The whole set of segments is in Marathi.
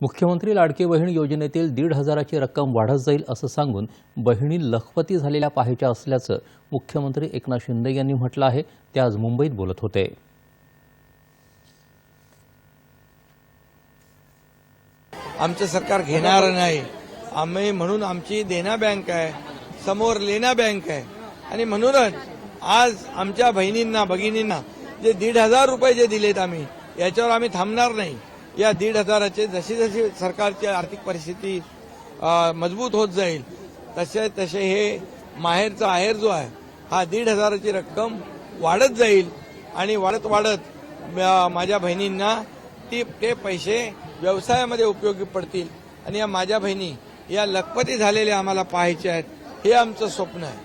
मुख्यमंत्री लाडके बहीण योजनेतील दीड हजाराची रक्कम वाढत जाईल असं सांगून बहिणी लखपती झालेल्या पाहायच्या असल्याचं मुख्यमंत्री एकनाथ शिंदे यांनी म्हटलं आहे. ते आज मुंबईत बोलत होते. आमचं सरकार घेणार नाही. आम्ही म्हणून आमची देना बँक आहे समोर लेना बँक आहे. आणि म्हणूनच आज आमच्या बहिणींना भगिनींना जे दीड हजार रुपये जे दिलेत आम्ही याच्यावर आम्ही थांबणार नाही. या दीड हजाराचे जशी जशी सरकारची आर्थिक परिस्थिती मजबूत होत जाईल तसे तसे हे माहेरचा आहेर जो आहे हा दीड हजाराची रक्कम वाढत जाईल आणि वाढत वाढत माझ्या बहिणींना ती ते पैसे व्यवसायामध्ये उपयोगी पडतील. आणि या माझ्या बहिणी या लखपती झालेल्या आम्हाला पाहायचे आहेत हे आमचं स्वप्न आहे.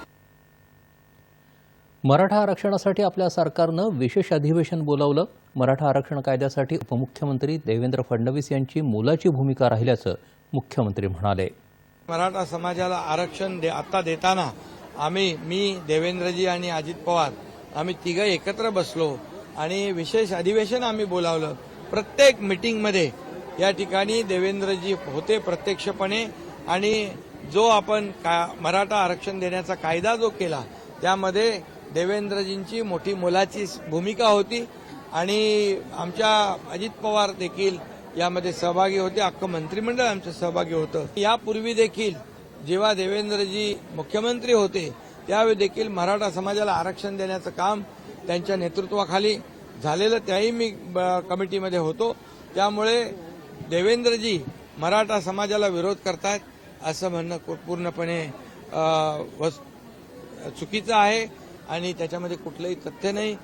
मराठा आरक्षणासाठी आपल्या सरकारनं विशेष अधिवेशन बोलावलं. मराठा आरक्षण कायद्यासाठी उपमुख्यमंत्री देवेंद्र फडणवीस यांची मोलाची भूमिका राहिल्याचं मुख्यमंत्री म्हणाले. मराठा समाजाला आरक्षण दे आता देताना आम्ही मी देवेंद्रजी आणि अजित पवार आम्ही तिघं एकत्र बसलो आणि विशेष अधिवेशन आम्ही बोलावलं. प्रत्येक मिटिंगमध्ये या ठिकाणी देवेंद्रजी होते प्रत्यक्षपणे आणि जो आपण का मराठा आरक्षण देण्याचा कायदा जो केला त्यामध्ये देवेंद्रजींची मोठी मोलाची भूमिका होती आणि आमच्या अजित पवार देखील यामध्ये सहभागी होते. अख्खं मंत्रिमंडळ आमचं सहभागी होतं. यापूर्वी देखील जेव्हा देवेंद्रजी मुख्यमंत्री होते त्यावेळी देखील मराठा समाजाला आरक्षण देण्याचं काम त्यांच्या नेतृत्वाखाली झालेलं त्याही मी ब- कमिटीमध्ये होतो. त्यामुळे देवेंद्रजी मराठा समाजाला विरोध करतायत असं म्हणणं कु- पूर्णपणे चुकीचं आहे. आणि त्याच्यामध्ये कुठलंही तथ्य नाही.